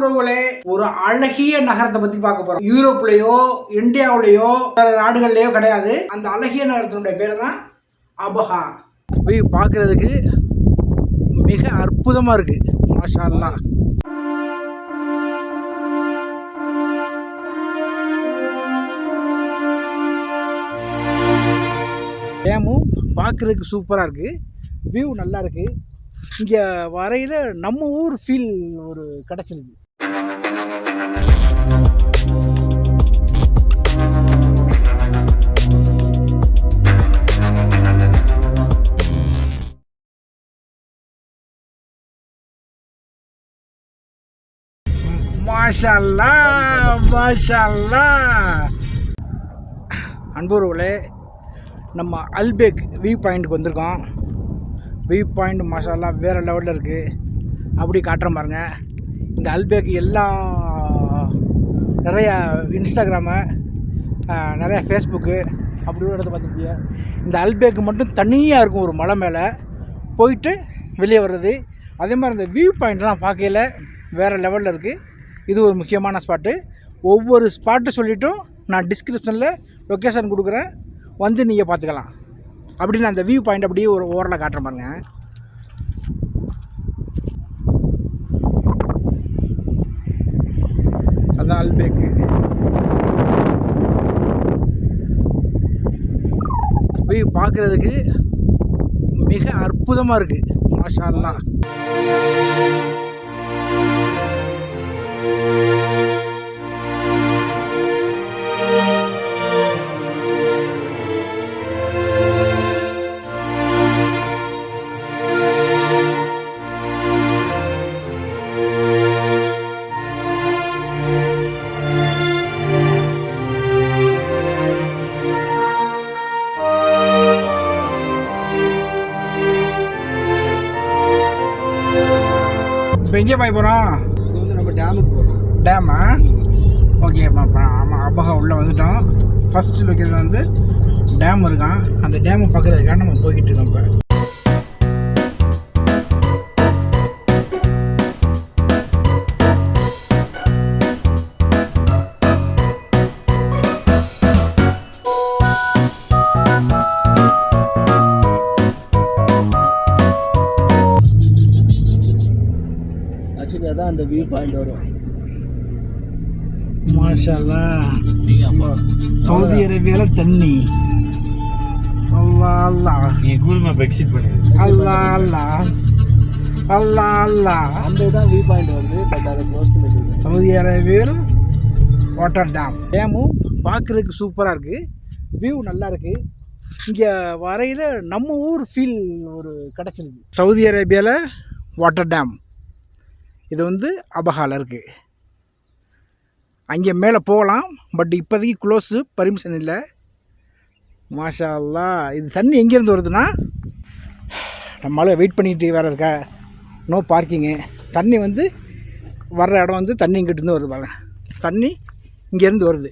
உறவுகளே ஒரு அழகிய நகரத்தை பத்தி பார்க்க போறோம். யூரோப்லயோ இந்தியாவிலயோ வேற நாடுகள்லயோ கிடையாது. அந்த அழகிய நகரத்தினுடைய பேர் தான் அபஹா. போய் பார்க்கறதுக்கு மிக அற்புதமா இருக்கு. மாஷா டேமும் பார்க்குறதுக்கு சூப்பராக இருக்குது வியூ நல்லா இருக்குது இங்கே வரையில் நம்ம ஊர் ஃபீல் ஒரு கிடச்சிருக்கு. மாஷல்லா மாஷல்லா. அன்புறவுகளே நம்ம அல்பேக் வியூ பாயிண்ட்டுக்கு வந்திருக்கோம். வியூ பாயிண்ட் மசாலா வேறு லெவலில் இருக்குது அப்படி காட்டுற பாருங்கள் இந்த அல்பேக் எல்லாம் நிறையா இன்ஸ்டாகிராமு நிறையா ஃபேஸ்புக்கு அப்படி ஒரு இடத்த பார்த்துருப்பீங்க இந்த அல்பேக்கு மட்டும் தனியாக இருக்கும் ஒரு மலை மேலே. போயிட்டு வெளியே வர்றது. அதே மாதிரி இந்த வியூ பாயிண்ட்லாம் பார்க்கையில் வேறு லெவலில் இருக்குது இது ஒரு முக்கியமான ஸ்பாட்டு ஒவ்வொரு ஸ்பாட்டு சொல்லிட்டும் நான் டிஸ்கிரிப்ஷனில் லொக்கேஷன் கொடுக்குறேன். வந்து நீங்கள் பார்த்துக்கலாம். அப்படின்னு அந்த வியூ பாயிண்ட் அப்படியே ஒரு ஓரளவு காட்டுற பாருங்க. அதான் வியூ பார்க்குறதுக்கு மிக அற்புதமாக இருக்குது மாஷா இப்போ எங்கே போய் போகிறோம் இது வந்து நம்ம டேமுக்கு போகிறோம் டேமா ஓகே ஆமாம் அப்பகா உள்ளே வந்துட்டோம். ஃபஸ்ட்டு லொக்கேஷன் வந்து டேம் இருக்கான். அந்த டேமை பார்க்குறதுக்காக நம்ம போய்கிட்டு இருக்கோம் இப்போ. வியூ பாயிண்ட் வரும் மாஷல்லா. சவுதி அரேபியாவில் தண்ணி. அல்லா அல்லா நீ கூகுள் மேப் எக்ஸிட் பண்ணிடு அல்லா அல்லா அல்லா அல்லா அந்த இதான் வியூ பாயிண்ட் வருது பட் அதை க்ளோஸ் பண்ணி சவுதி அரேபியாவில் வாட்டர் டேம் டேமும் பார்க்குறதுக்கு சூப்பராக இருக்குது வியூ நல்லா இருக்குது இங்கே வரையில் நம்ம ஊர் ஃபீல் ஒரு கிடச்சிருக்கு. சவுதி அரேபியாவில் வாட்டர் டேம் இது வந்து அபஹால இருக்குது அங்கே மேலே போகலாம் பட் இப்போதைக்கு க்ளோஸு பர்மிஷன் இல்லை. மாஷா அல்லா இது தண்ணி எங்கேருந்து வருதுன்னா நம்மளால் வெயிட் பண்ணிகிட்டு வேறு இருக்கா? நோ பார்க்கிங்கு தண்ணி வந்து வர்ற இடம் வந்து தண்ணி இங்கிட்டிருந்து வருது பாருங்க. தண்ணி இங்கேருந்து வருது.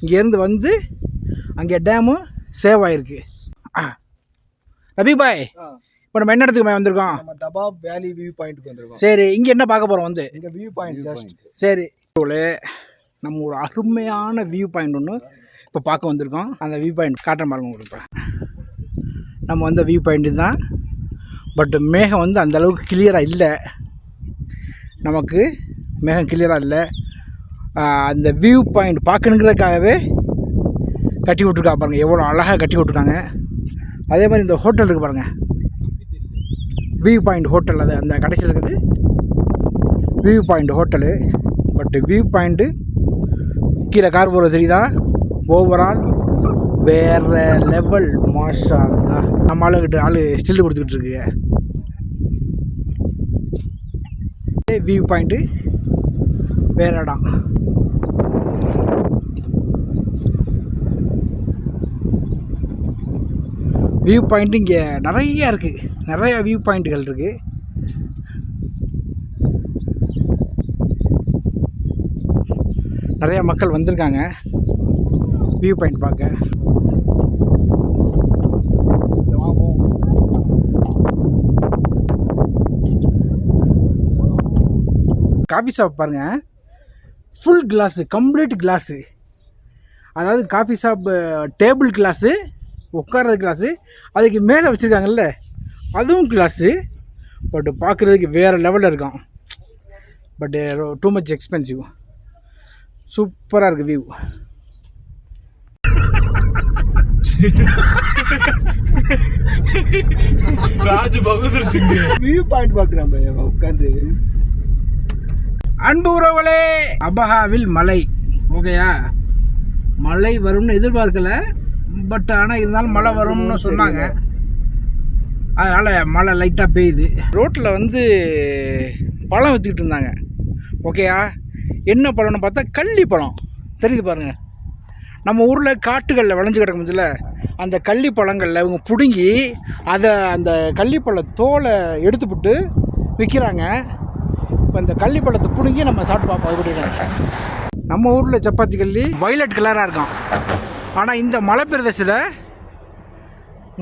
இங்கேருந்து வந்து அங்கே டேமு சேவ் ஆகிருக்கு ஆ. ரபி பாய் இப்போ நம்ம என்ன இடத்துக்கு போய் வந்திருக்கோம்? நம்ம தபாப் வேலி வியூ பாயிண்ட்டுக்கு வந்திருக்கோம். சரி இங்கே என்ன பார்க்க போகிறோம் வந்து? இங்கே வியூ பாயிண்ட் ஜஸ்ட் சரி. நம்ம ஒரு அருமையான வியூ பாயிண்ட் ஒன்று இப்போ பார்க்க வந்திருக்கோம். அந்த வியூ பாயிண்ட் காட்டுறேன் பாருங்க உங்களுக்கு நம்ம வந்த வியூ பாயிண்ட்டு தான் பட் மேகம் வந்து அந்த அளவுக்கு கிளியராக இல்லை. நமக்கு மேகம் கிளியராக இல்லை. அந்த வியூ பாயிண்ட் பார்க்கணுங்கிறதுக்காகவே கட்டி விட்ருக்கா பாருங்கள் எவ்வளோ அழகாக கட்டி விட்ருக்காங்க அதே மாதிரி இந்த ஹோட்டல் இருக்குது பாருங்கள் வியூ பாயிண்ட் ஹோட்டல் அது அந்த கடைசியில் இருக்குது. View point hotel but view point கீழே கார் போகிறது தெரியுதா? ஓவரால் வேற லெவல் மாஷா நம்ம ஆளுகிட்ட ஆள் ஸ்டில் கொடுத்துக்கிட்டு இருக்கு. வியூ பாயிண்ட்டு வேற இடம். வியூ பாயிண்ட் இங்கே நிறையா இருக்குது நிறைய வியூ பாயிண்ட்டுகள் இருக்குது நிறையா மக்கள் வந்திருக்காங்க. வியூ பாயிண்ட் பார்க்க. காஃபி ஷாப் பாருங்கள் ஃபுல் கிளாஸு கம்ப்ளீட் கிளாஸு அதாவது காஃபி ஷாப் டேபிள் கிளாஸு உட்கார்றது கிளாஸு அதுக்கு மேலே வச்சுருக்காங்கல்ல அதுவும் கிளாஸு பட் பார்க்குறதுக்கு வேறு லெவலில் இருக்கும் பட்டு டூ மச் எக்ஸ்பென்சிவ் சூப்பராக இருக்குது view Raj Bahadur Singh view point பார்க்குறான் பையன் உட்காந்து அன்பு உறவுகளே அபஹாவில் மழை. ஓகேயா? மழை வரும்னு எதிர்பார்க்கல பட் ஆனால் இருந்தாலும் மழை வரும்னு சொன்னாங்க. அதனால் மழை லைட்டாக பெய்யுது. ரோட்டில் வந்து பழம் விற்றுக்கிட்டு இருந்தாங்க. ஓகேயா என்ன பழம்னு பார்த்தா கள்ளி பழம். தெரியுது பாருங்கள் நம்ம ஊரில் காட்டுகளில் விளைஞ்சு கிடக்கும்ல அந்த கள்ளி பழங்களில் இவங்க பிடுங்கி அதை அந்த கள்ளிப்பழ தோலை எடுத்துப்புட்டு விற்கிறாங்க இப்போ இந்த கள்ளிப்பழத்தை பிடுங்கி நம்ம சாப்பிட்டு பார்ப்போம். எப்படி நம்ம ஊரில் சப்பாத்தி கல்லி வயலட் கலராக இருக்கும். ஆனால் இந்த மலை பிரதேசத்தில்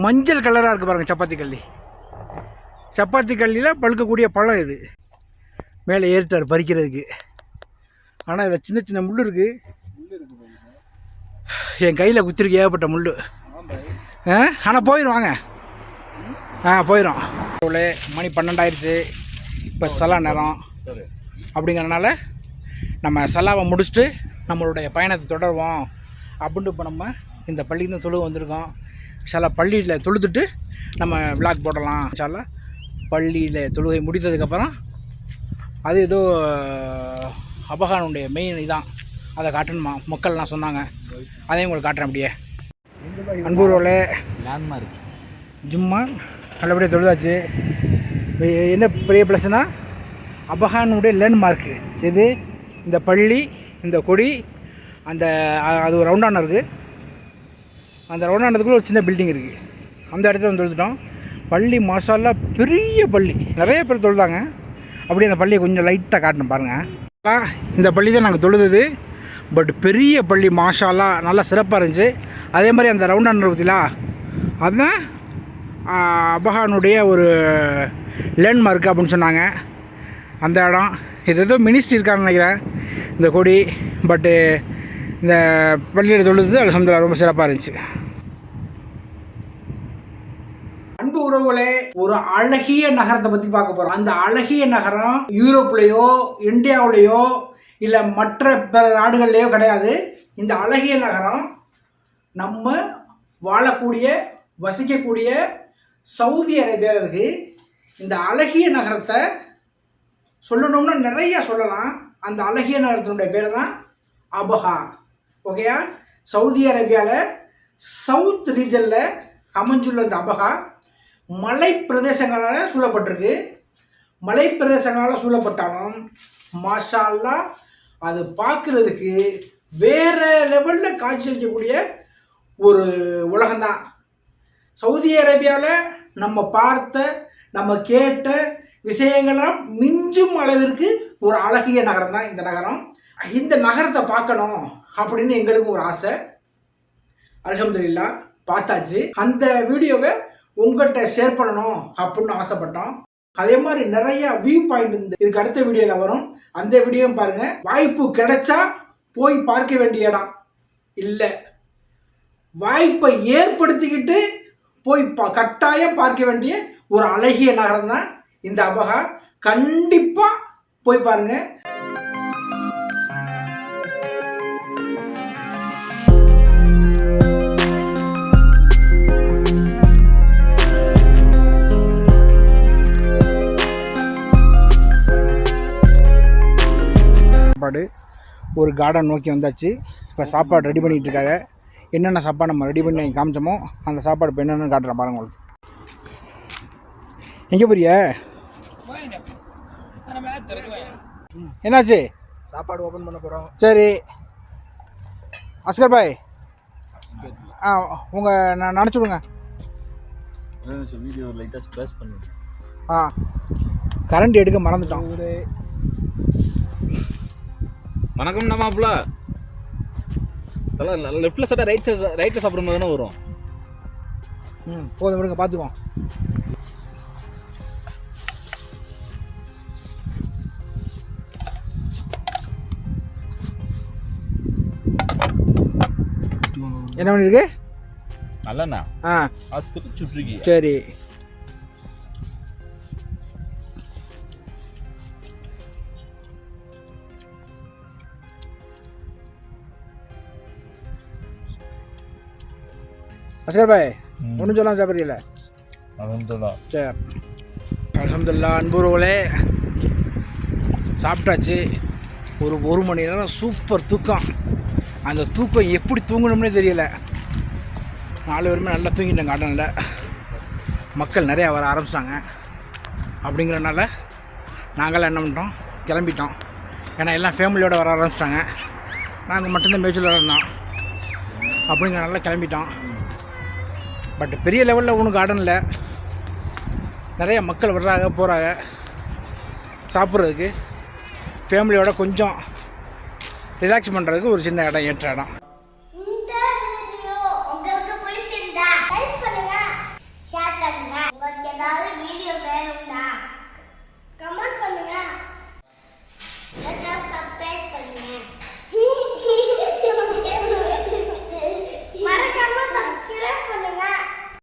மஞ்சள் கலராக இருக்குது பாருங்கள் சப்பாத்தி கல்லி. சப்பாத்தி கல்லியில் பழுக்கக்கூடிய பழம் இது. மேலே ஏறிட்டார் பறிக்கிறதுக்கு. ஆனால் இதில் சின்ன சின்ன முள் இருக்குது என் கையில் குத்திருக்கு ஏகப்பட்ட முள் ஆ? ஆனால் போயிடும் வாங்க. ஆ போயிடும் மணி பன்னெண்டாயிருச்சு இப்போ சலா நேரம். அப்படிங்கிறனால நம்ம சலாவை முடிச்சுட்டு நம்மளுடைய பயணத்தை தொடருவோம். அப்படின்ட்டு இப்போ நம்ம இந்த பள்ளிக்கு தான் தொழுக வந்திருக்கோம். சில பள்ளியில் தொழுதுட்டு நம்ம விளாக் போடலாம். சில பள்ளியில் தொழுகை முடித்ததுக்கப்புறம் அது ஏதோ அபகானுடைய மெயின் இதான். அதை காட்டணுமா? மக்கள்லாம் சொன்னாங்க. அதையும் உங்களுக்கு காட்டுறேன் அப்படியே. அன்பூர்வலே லேண்ட்மார்க் ஜும்மா நல்லபடியாக தொழுதாச்சு. என்ன பெரிய ப்ளஸ்னா அபகானுடைய லேண்ட்மார்க்கு இது இந்த பள்ளி இந்த கொடி அந்த அது ஒரு ரவுண்டான இருக்குது அந்த ரவுண்டானதுக்குள்ள ஒரு சின்ன பில்டிங் இருக்குது அந்த இடத்துல வந்து தொழுதுட்டோம். பள்ளி மாஷால்லா பெரிய பள்ளி. நிறைய பேர் தொழுதாங்க. அப்படியே அந்த பள்ளியை கொஞ்சம் லைட்டாக காட்டணும் பாருங்கள் இந்த பள்ளி தான் நாங்கள் தொழுது பட் பெரிய பள்ளி மாஷாலா நல்லா சிறப்பாக இருந்துச்சு. அதே மாதிரி அந்த ரவுண்டான பார்த்தீங்களா அதுதான் அபஹானுடைய ஒரு லேண்ட்மார்க் அப்படின்னு சொன்னாங்க. அந்த இடம். இது ஏதோ மினிஸ்ட்ரி இருக்கான்னு நினைக்கிறேன். இந்த கொடி பட்டு இந்த பள்ளியில் தொழுது அலமதுல்லா ரொம்ப சிறப்பாக இருந்துச்சு. அன்பு உறவுகளே ஒரு அழகிய நகரத்தை பற்றி பார்க்க போகிறோம் அந்த அழகிய நகரம் யூரோப்லேயோ இந்தியாவிலேயோ இல்லை மற்ற பிற நாடுகள்லேயோ கிடையாது. இந்த அழகிய நகரம் நம்ம வாழக்கூடிய வசிக்கக்கூடிய சவுதி அரேபியாவில் இருக்குது இந்த அழகிய நகரத்தை சொல்லணும்னா நிறைய சொல்லலாம். அந்த அழகிய நகரத்தினுடைய பேர் தான் அபஹா. ஓகேயா? சவுதி அரேபியாவில் சவுத் ரீஜனில் அமைஞ்சுள்ள இந்த அபகா மலை பிரதேசங்களால் சூழப்பட்டிருக்கு. மலை பிரதேசங்களால் சூழப்பட்டாலும் மாஷால்லா அது பார்க்குறதுக்கு வேறு லெவலில் காட்சியளிக்கக்கூடிய ஒரு உலகம்தான். சவுதி அரேபியாவில் நம்ம பார்த்த நம்ம கேட்ட விஷயங்கள்லாம் மிஞ்சும் அளவிற்கு ஒரு அழகிய நகரம் தான் இந்த நகரம். இந்த நகரத்தை பார்க்கணும் அப்படின்னு எங்களுக்கும் ஒரு ஆசை. அல்ஹம்துலில்லா பார்த்தாச்சு. அந்த வீடியோவை உங்கள்கிட்ட ஷேர் பண்ணணும் அப்படின்னு ஆசைப்பட்டோம். அதே மாதிரி நிறைய வியூ பாயிண்ட் இந்த இதுக்கு அடுத்த வீடியோவில் வரும். அந்த வீடியோவும் பாருங்க. வாய்ப்பு கிடைச்சா போய் பார்க்க வேண்டிய இடம் இல்லை. வாய்ப்பை ஏற்படுத்திக்கிட்டு போய் பா கட்டாயம் பார்க்க வேண்டிய ஒரு அழகிய நகரம் தான் இந்த அபகா கண்டிப்பாக போய் பாருங்கள் சாப்பாடு ஒரு கார்டன் நோக்கி வந்தாச்சு. இப்போ சாப்பாடு ரெடி பண்ணிகிட்டு இருக்காங்க என்னென்ன சாப்பாடு நம்ம ரெடி பண்ணி காமிச்சோமோ அந்த சாப்பாடு இப்போ என்னென்னு காட்டுறேன் பாருங்க உங்களுக்கு. எங்கே போறிய? என்னாச்சு? சாப்பாடு ஓப்பன் பண்ண போகிறோம் சரி. அஸ்கர் பாய். ஆ உங்கள் நான் நினச்சி விடுங்க. வீடியோ லைட்டாக ஸ்ப்ளாஷ் பண்ணுங்க ஆ கரண்ட் எடுக்க மறந்துட்டோம் வணக்கம்டா மாப்பிள்ள அதெல்லாம் லெஃப்ட்டில் சாப்பிட்டா ரைட் சைட் ரைட்டில் சாப்பிடும் தானே வரும். ம் போதும் விடுங்க பார்த்துக்குவோம் என்ன பண்ணிருக்கு நல்லண்ணா. ஆ. சுற்றுக்கு சரி. அஸ்கர் பாய் ஒன்றும் சொல்லாம சாப்பிட்றீங்கள அதான் சரி. அலமதுல்லா அன்புறவுகளே சாப்பிட்டாச்சு. ஒரு ஒரு மணி நேரம் சூப்பர் தூக்கம். அந்த தூக்கம் எப்படி தூங்கணும்னே தெரியல. நாலு பேருமே நல்லா தூங்கிட்டேன் காட்டனில். மக்கள் நிறையா வர ஆரம்பிச்சிட்டாங்க. அப்படிங்கிறனால நாங்களாம் என்ன பண்ணிட்டோம்? கிளம்பிட்டோம். ஏன்னா எல்லாம் ஃபேமிலியோடு வர ஆரம்பிச்சிட்டாங்க. நாங்கள் மட்டும்தான் பேச்சுலராக இருந்தோம். அப்படிங்கிறனால கிளம்பிட்டோம். பட் பெரிய லெவலில் ஒன்றும் கார்டனில் நிறைய மக்கள் வர்றாங்க போகிறாங்க சாப்பிட்றதுக்கு. ஃபேமிலியோட கொஞ்சம் ரிலாக்ஸ் பண்ணுறதுக்கு ஒரு சின்ன இடம் ஏற்ற இடம்.